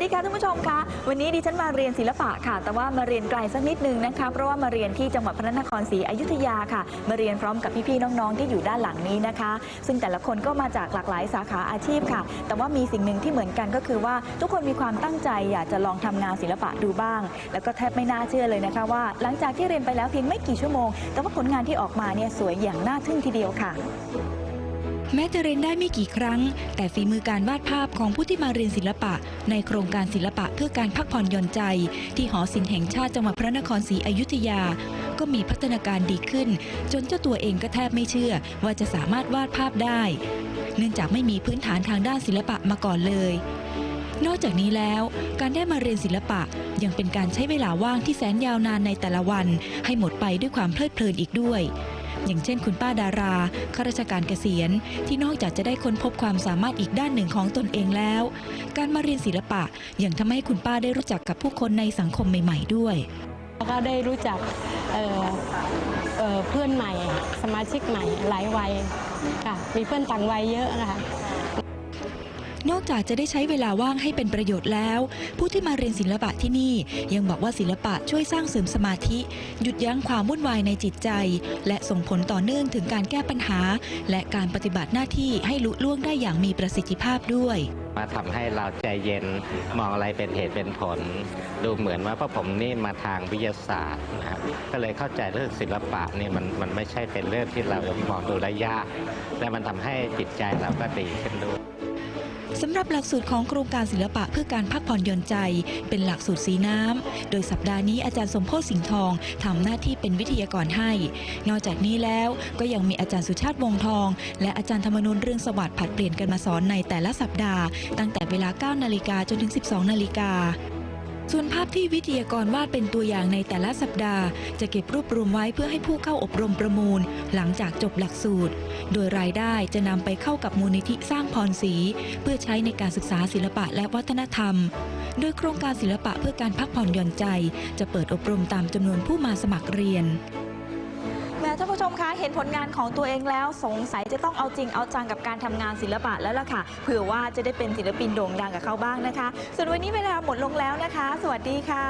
ดีค่ะท่านผู้ชมคะวันนี้ดิฉันมาเรียนศิลปะค่ะ แต่ว่ามาเรียนไกลสักนิดนึงนะคะ เพราะว่ามาเรียนที่จังหวัดพระนครศรีอยุธยาค่ะ มาเรียนพร้อมกับพี่ๆน้องๆที่อยู่ด้านหลังนี้นะคะ ซึ่งแต่ละคนก็มาจากหลากหลายสาขาอาชีพค่ะ แต่ว่ามีสิ่งหนึ่งที่เหมือนกันก็คือว่าทุกคนมีความตั้งใจอยากจะลองทำงานศิลปะดูบ้าง แล้วก็แทบไม่น่าเชื่อเลยนะคะว่า หลังจากที่เรียนไปแล้วเพียงไม่กี่ชั่วโมง แต่ว่าผลงานที่ออกมาเนี่ยสวยอย่างน่าทึ่งทีเดียวค่ะ แม้จะเรียนได้ไม่กี่ครั้ง แต่ฝีมือการวาดภาพของผู้ที่มาเรียนศิลปะ ในโครงการศิลปะเพื่อการพักผ่อนหย่อนใจ ที่หอศิลป์แห่งชาติจังหวัดพระนครศรีอยุธยา ก็มีพัฒนาการดีขึ้น จนเจ้าตัวเองก็แทบไม่เชื่อ ว่าจะสามารถวาดภาพได้ เนื่องจากไม่มีพื้นฐานทางด้านศิลปะมาก่อนเลย นอกจากนี้แล้ว การได้มาเรียนศิลปะยังเป็นการใช้เวลาว่างที่แสนยาวนานในแต่ละวัน ให้หมดไปด้วยความเพลิดเพลินอีกด้วย อย่างเช่นคุณป้าดาราข้าราชการเกษียณ ที่นอกจากจะได้ค้นพบความสามารถอีกด้านหนึ่งของตนเองแล้ว การมาเรียนศิลปะยังทำให้คุณป้าได้รู้จักกับผู้คนในสังคมใหม่ ๆ ด้วย ก็ได้รู้จักเเเพื่อนใหม่ สมาชิกใหม่หลายวัยค่ะมีเพื่อนต่างวัยเยอะค่ะ นอกจากจะได้ใช้เวลาว่างให้เป็นประโยชน์แล้ว ผู้ที่มาเรียนศิลปะที่นี่ ยังบอกว่าศิลปะช่วยสร้างเสริมสมาธิ หยุดยั้งความวุ่นวายในจิตใจ และส่งผลต่อเนื่องถึงการแก้ปัญหา และการปฏิบัติหน้าที่ให้ลุล่วงได้อย่างมีประสิทธิภาพด้วย มาทำให้เราใจเย็นมองอะไรเป็นเหตุเป็นผล ดูเหมือนว่าพราะผมนี่มาทางวิทยาศาสตร์นะครับก็เลยเข้าใจเรื่องศิลปะนี่มันมันไม่ใช่เป็นเรื่องที่เรามองดูได้ยากและมันทำให้จิตใจเราก็ดีขึ้นด้วย สำหรับหลักสูตรของโครงการศิลปะเพื่อการพักผ่อนหย่อนใจ เป็นหลักสูตรสีน้ำ โดยสัปดาห์นี้อาจารย์สมโพศสิงห์ทองทำหน้าที่เป็นวิทยากรให้ นอกจากนี้แล้วก็ยังมีอาจารย์สุชาติวงทอง และอาจารย์ธรรมนูนเรื่องสวัสดิ์ผัดเปลี่ยนกันมาสอนในแต่ละสัปดาห์ ตั้งแต่เวลา 9 นาฬิกาจนถึง 12 นาฬิกา ส่วนภาพที่วิทยากรวาดเป็นตัวอย่างในแต่ละสัปดาห์ จะเก็บรวบรวมไว้เพื่อให้ผู้เข้าอบรมประมูล หลังจากจบหลักสูตร โดยรายได้จะนำไปเข้ากับมูลนิธิสร้างพรสี เพื่อใช้ในการศึกษาศิลปะและวัฒนธรรม โดยโครงการศิลปะเพื่อการพักผ่อนหย่อนใจ จะเปิดอบรมตามจำนวนผู้มาสมัครเรียน ท่านผู้ชมคะเห็นผลงานของตัวเองแล้วสงสัยจะต้องเอาจริงเอาจังกับการทำงานศิลปะแล้วล่ะค่ะเผื่อว่าจะได้เป็นศิลปินโด่งดังกับเขาบ้างนะคะ ส่วนวันนี้เวลาหมดลงแล้วนะคะ สวัสดีค่ะ